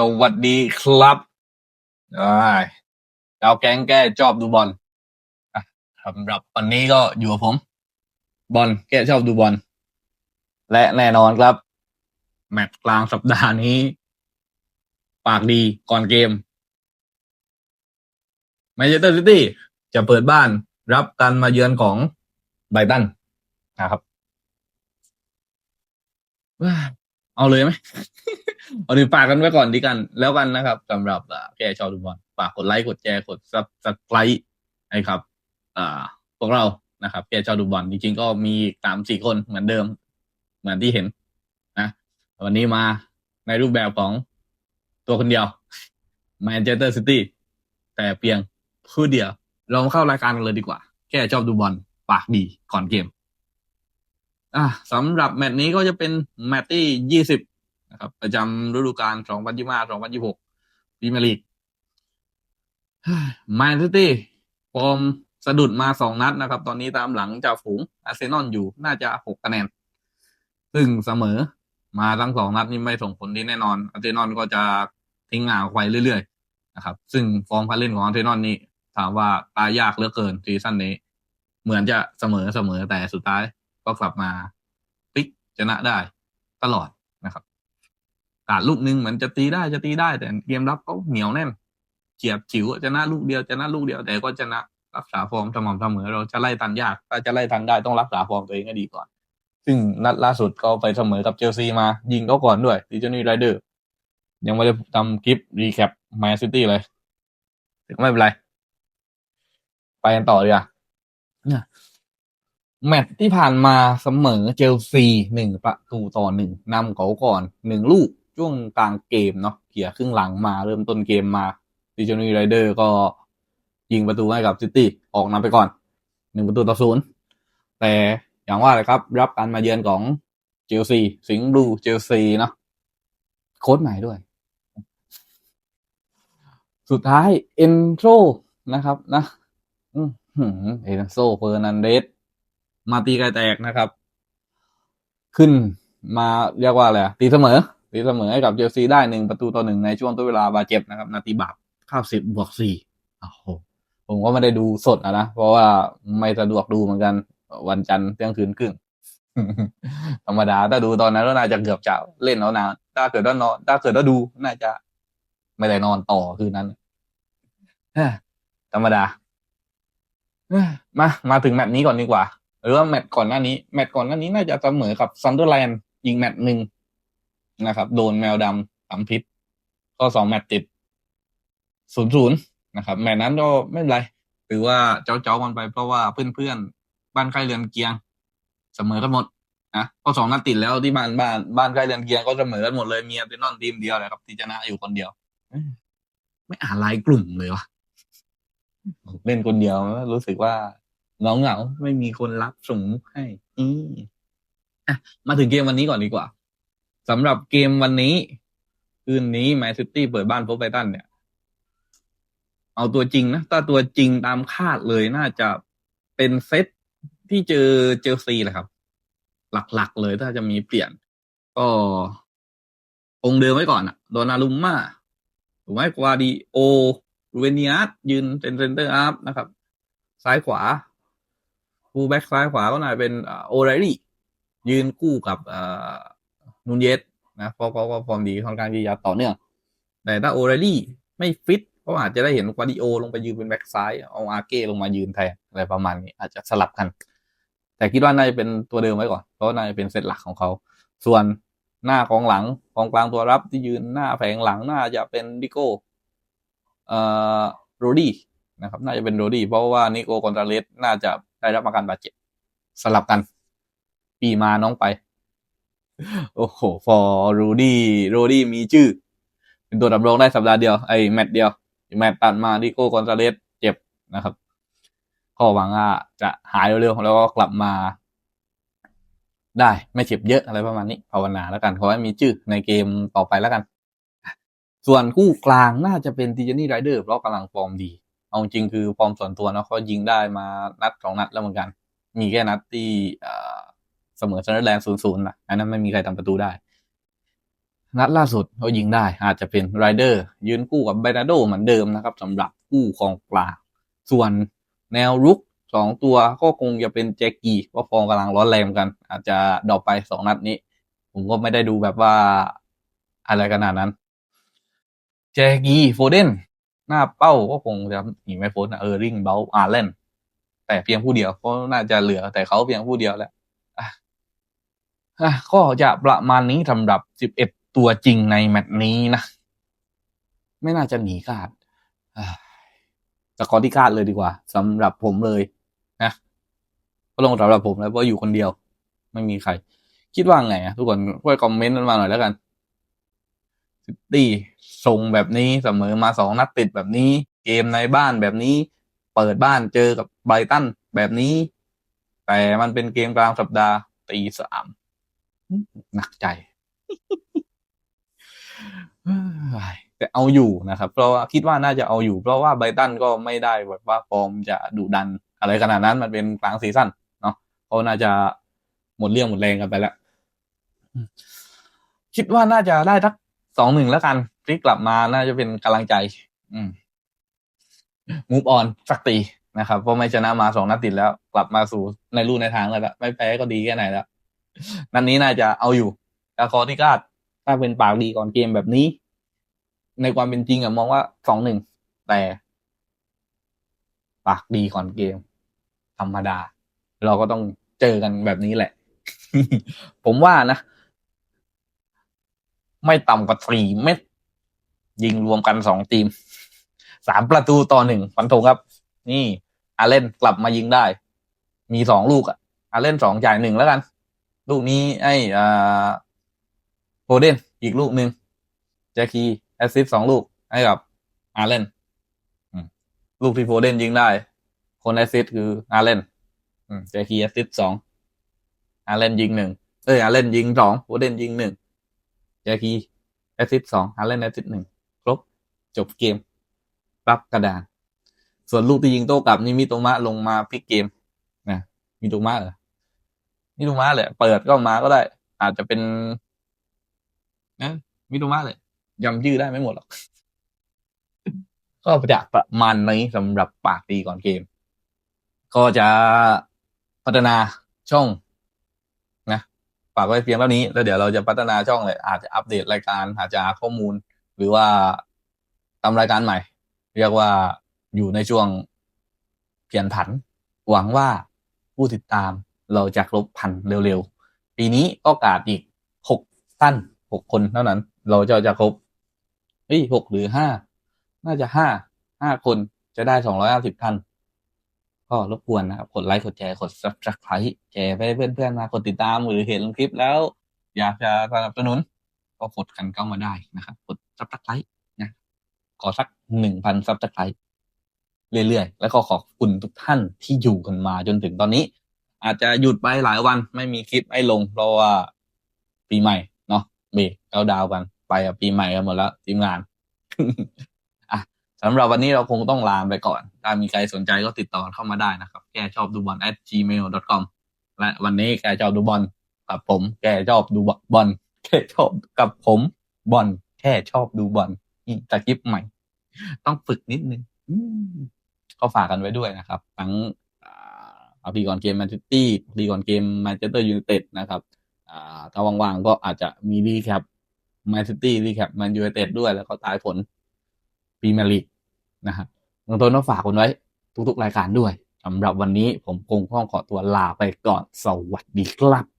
สวัสดีครับดาวแก๊งแก้ชอบดูบอลสำหรับวันนี้ก็อยู่กับผม บอลแก้ชอบดูบอล และแน่นอนครับ แมตช์กลางสัปดาห์นี้ ปากดีก่อนเกมแมนเชสเตอร์ซิตี้จะเปิดบ้านรับการมาเยือนของไบตันนะครับว้าเอาเลยไหม เอาดีฝากกันไว้ก่อนดีกัน แล้วกันนะครับสำหรับแกชอบดูบอลฝากกดไลค์กดแชร์กดซับสไครต์ให้ครับ อ่า พวกเรานะครับแกชอบดูบอลจริงๆ ก็มีสามสี่คนเหมือนเดิม เหมือนที่เห็นนะวันนี้มาในรูปแบบของตัวคนเดียวแมนเชสเตอร์ซิตี้แต่เพียงผู้เดียว เรามาเข้ารายการกันเลยดีกว่า แค่ชอบดูบอลปากดีก่อนเกม อะสำหรับแมตช์นี้ก็จะเป็นแมตช์ที่ยี่สิบ นะครับ ประจำฤดูกาล 2025 2026พรีเมียร์ลีกแมนซิตี้ฟอร์มสะดุดมาสองนัดนะครับ ตอนนี้ตามหลังจากฝูงอาร์เซนอลอยู่น่าจะหกคะแนน ซึ่งเสมอมาทั้งสองนัดนี้ไม่ส่งผลที่แน่นอน อาร์เซนอลก็จะทิ้งห่างออกไปเรื่อยๆนะครับ ซึ่งฟอร์มการเล่นของอาร์เซนอลนี่ถามว่าตายยากเหลือเกินซีซั่นนี้ เหมือนจะเสมอเสมอแต่สุดท้ายก็กลับมาพลิกชนะได้ตลอด การลูกหนึ่งเหมือนจะตีได้จะตีได้ แต่เกมรับเขาเหนียวแน่นเฉียบฉิวชนะลูกเดียวชนะลูกเดียวแต่ก็ชนะรักษาฟอร์มสม่ำเสมอเราจะไล่ทันยากถ้าจะไล่ทันได้ต้องรักษาฟอร์มตัวเองให้ดีก่อน ซึ่งนัดล่าสุดก็ไปเสมอกับเชลซีมา ยิงเขาก่อนด้วยดิจนี่ไรเดอร์ยังไม่ได้ทำคลิปรีแคปแมนซิตี้เลยไม่เป็นไร ไปกันต่อเลยอะแมตช์ที่ผ่านมาเสมอเชลซีหนึ่งประตูต่อหนึ่งนำเขาก่อนหนึ่งลูก ช่วงกลางเกมเนาะเขี่ยครึ่งหลังมาเริ่มต้นเกมมาดิจนี่ไรเดอร์ก็ยิงประตูให้กับซิตี้ออกนำไปก่อนหนึ่งประตูต่อศูนย์แต่อย่างว่าเลยครับ รับการมาเยือนของเชลซีสิงห์บลูเชลซีเนาะโค้ชใหม่ด้วย สุดท้ายเอนโทรนะครับนะอือหือเอนโซเฟอร์นันเดสมาตีไกลแตกนะครับ ขึ้นมาเรียกว่าอะไรตีเสมอ ตีเสมอให้กับเชลซีได้หนึ่งประตูต่อหนึ่งในช่วงต้นเวลาบาดเจ็บนะครับ นาทีบาปเข้าสิบบวกสี่โอ้โหผมก็ไม่ได้ดูสดอะนะ เพราะว่าไม่สะดวกดูเหมือนกัน วันจันทร์เที่ยงคืนครึ่งธรรมดา ถ้าดูตอนนั้นก็น่าจะเกือบจะเล่นแล้วนานถ้าเกิดว่านอน ถ้าเกิดว่าดูน่าจะ ไม่ได้นอนต่อคืนนั้นเอ้อธรรมดาเอ้อมามาถึงแมตช์นี้ก่อนดีกว่าหรือว่าแมตช์ก่อนหน้านี้แมตช์ก่อนหน้านี้น่าจะเสมอกับซันเดอร์แลนด์ยิงแมตช์หนึ่ง นะครับ โดนแมวดำสามพิษ ก็สองแมตช์ติดศูนย์ศูนย์นะครับแมตช์นั้นก็ไม่เป็นไรถือว่าเจ้าเจ้าๆกันไปเพราะว่าเพื่อนๆบ้านใกล้เรือนเคียง เสมอกันหมดนะก็สองนัดติดแล้วที่บ้านบ้านบ้านใกล้เรือนเคียงก็เสมอกันหมดเลยมีอาร์เซนอลทีมเดียวเลยครับที่ชนะอยู่คนเดียวไม่อ่านไลน์กลุ่มเลยวะเล่นคนเดียวรู้สึกว่าเหงาเหงาๆไม่มีคนรับส่งให้ อืมอะมาถึงเกมวันนี้ก่อนดีกว่า สำหรับเกมวันนี้ คืนนี้แมนซิตี้เปิดบ้านพบไบตันเนี่ย เอาตัวจริงนะ ถ้าตัวจริงตามคาดเลยน่าจะเป็นเซตที่เจอเจลซีแหละครับ หลักๆเลยถ้าจะมีเปลี่ยน ก็องเดิมไว้ก่อนอะโดนารุมมาถูกไหมกวาดิโอรูเวเนียสยืนเป็นเซนเตอร์อัพนะครับ ซ้ายขวาฟูแบ็กซ้ายขวาก็น่าเป็นโอไรลี่ยืนคู่กับ นูนเยสนะเพราะเขาก็ฟอร์มดีค่อนข้างที่จะต่อเนื่อง แต่ถ้าโอไรลี่ไม่ฟิตก็อาจจะได้เห็นกวาดิโอลงไปยืนเป็นแบ็กซ้าย เอาอาเก้ลงมายืนแทนอะไรประมาณนี้ อาจจะสลับกัน แต่คิดว่าน่าจะเป็นตัวเดิมไว้ก่อน เพราะน่าจะเป็นเซตหลักของเขา ส่วนหน้ากองหลังกองกลางตัวรับที่ยืนหน้าแผงหลังน่าจะเป็นดิโก้เอ่อโรดี้นะครับ น่าจะเป็นโรดี้เพราะว่านิโกคอนตาเลสน่าจะได้รับอาการบาดเจ็บสลับกัน ปีมาน้องไป โอ้โห ฟอร์โรดี้โรดี้มีชื่อ เป็นตัวดำรงได้สัปดาห์เดียว ไอ้แมตช์เดียว แมตช์ตัดมานิโกคอนตาเลสเจ็บนะครับ ก็หวังว่าจะหายเร็วๆ แล้วก็กลับมา ได้ไม่เจ็บเยอะอะไรประมาณนี้ ภาวนาแล้วกัน ขอให้มีชื่อในเกมต่อไปแล้วกัน ส่วนคู่กลางน่าจะเป็นดิจนี่ไรเดอร์เพราะกำลังฟอร์มดี เอาจริงคือฟอร์มส่วนตัวนะเขายิงได้มานัดสองนัดแล้วเหมือนกัน มีแค่นัดที่ เสมอซันเดอร์แลนด์ศูนย์ศูนย์นะอันนั้นไม่มีใครทำประตูได้ นัดล่าสุดเขายิงได้ อาจจะเป็นไรเดอร์ยืนคู่กับไบนาโดเหมือนเดิมนะครับสำหรับคู่ของกลางส่วนแนวรุกสองตัวก็คงจะเป็นแจ็กกี้ว่าฟอร์มกำลังร้อนแรงกัน อาจจะดรอปไปสองนัดนี้ ผมก็ไม่ได้ดูแบบว่าอะไรขนาดนั้น แจกีโฟเดนหน้าเป้าก็คงจะหนีไม่พ้นเออริงเบลอาร์เลนแต่เพียงผู้เดียวเพราะน่าจะเหลือแต่เขาเพียงผู้เดียวแหละ อะก็จะประมาณนี้สำหรับสิบเอ็ดตัวจริงในแมตช์นี้นะ ไม่น่าจะหนีคาดอะสกอที่คาดเลยดีกว่าสำหรับผมเลยนะก็ลงสำหรับผมแล้วเพราะอยู่คนเดียว ไม่มีใคร คิดว่าไงอะทุกคนช่วยคอมเมนต์กันมาหน่อยแล้วกันซิตี้ส่งแบบนี้เสมอมาสองนัดติดแบบนี้ เกมในบ้านแบบนี้ เปิดบ้านเจอกับไบรตันแบบนี้ แต่มันเป็นเกมกลางสัปดาห์ตีสาม หนักใจแต่เอาอยู่นะครับ เพราะว่าคิดว่าน่าจะเอาอยู่ เพราะว่าไบตันก็ไม่ได้แบบว่าฟอร์มจะดุดัน อะไรขนาดนั้นมันเป็นกลางซีซั่นเนาะเขาน่าจะหมดเรื่องหมดแรงกันไปแล้ว คิดว่าน่าจะได้ทักสองหนึ่งแล้วกันพลิกกลับมาน่าจะเป็นกำลังใจ อืมมูฟออนสักตีนะครับเพราะไม่ชนะมาสองนัดติดแล้ว กลับมาสู่ในรูในทางแล้วไม่แพ้ก็ดีแค่ไหนแล้ว นัดนนี้น่าจะเอาอยู่แต่คอที่กาดถ้าเป็นปากดีก่อนเกมแบบนี้ ในความเป็นจริงอะมองว่าสองหนึ่งแต่ ปากดีก่อนเกม ธรรมดา เราก็ต้องเจอกันแบบนี้แหละ ผมว่านะ ไม่ต่ำกว่าสี่เม็ดยิงรวมกันสองทีมสามประตูต่อหนึ่งฟันธงครับ นี่อาเล่นกลับมายิงได้ มีสองลูกอะอาเล่นสองจ่ายหนึ่งแล้วกัน ลูกนี้ไอ้อ่าโฟเดนอีกลูกหนึ่งแจ็คคีแอสซิสสองลูก ให้กับอาร์เลนลูกที่โฟเดนยิงได้ คนแอสซิสคืออาร์เลนแจ็คคีแอสซิสสองอาร์เลนยิงหนึ่งเอ้ยอาร์เลนยิงสองโฟเดนยิงหนึ่งแจคีแอซิดสองฮาร์เลนแอซิดหนึ่งครบจบเกม รับกระดาน ส่วนลูกที่ยิงโต้กลับนี่มิโตมะลงมาพลิกเกมนะมิโตมะเหรอ มิโตมะเลยเปิดก็มาก็ได้ อาจจะเป็นนะมิโตมะเลยยำยื้อได้ไม่หมดหรอกก็จะประมาณนี้สำหรับปากตีก่อนเกม ก็จะพัฒนาช่องนะฝากไว้เพียงเท่านี้ แล้วเดี๋ยวเราจะพัฒนาช่องเลย อาจจะอัปเดตรายการ อาจจะข้อมูล หรือว่าทำรายการใหม่ เรียกว่าอยู่ในช่วงเปลี่ยนผัน หวังว่าผู้ติดตาม เราจะครบพันเร็วๆ ปีนี้ก็กาดอีกหกท่านหกคนเท่านั้น เราจะจะครบเฮ้ยหกหรือห้าน่าจะห้าห้าคนจะได้สองร้อยห้าสิบท่านก็รบกวนนะครับกดไลค์กดแชร์กด subscribe แชร์ไปเพื่อนๆมากดติดตามหรือเห็นคลิปแล้ว อยากจะสนับสนุนก็กดกันเข้ามาได้นะครับกด subscribe นะขอสักหนึ่งพัน subscribe เรื่อยๆ แล้วก็ขอบคุณทุกท่านที่อยู่กันมาจนถึงตอนนี้ อาจจะหยุดไปหลายวันไม่มีคลิปให้ลง เพราะว่าปีใหม่เนาะเบรกเอาดาวกันไปปีใหม่กันหมดแล้วทีมงานอะสำหรับวันนี้เราคงต้องลาไปก่อน ถ้ามีใครสนใจก็ติดต่อเข้ามาได้นะครับ แกชอบดูบอล at gmail com และวันนี้แกชอบดูบอลกับผม แกชอบดูบอลแกชอบกับผมบอลแค่ชอบดูบอลอีกตะกิปใหม่ ต้องฝึกนิดนึงก็ฝากกันไว้ด้วยนะครับ ทั้ง อาพีก่อนเกมแมนซิตี้พีก่อนเกมแมนเชสเตอร์ยูไนเต็ดนะครับถ้าว่างๆก็อาจจะมีรีแคปแมนซิตี้รีแคปแมนยูไนเต็ดด้วย แล้วก็ตายผลพรีเมียร์ลีกนะครับน้องต้นต้องฝากคนไว้ ทุกๆรายการด้วยสำหรับวันนี้ผมคงต้องขอตัวลาไปก่อนสวัสดีครับ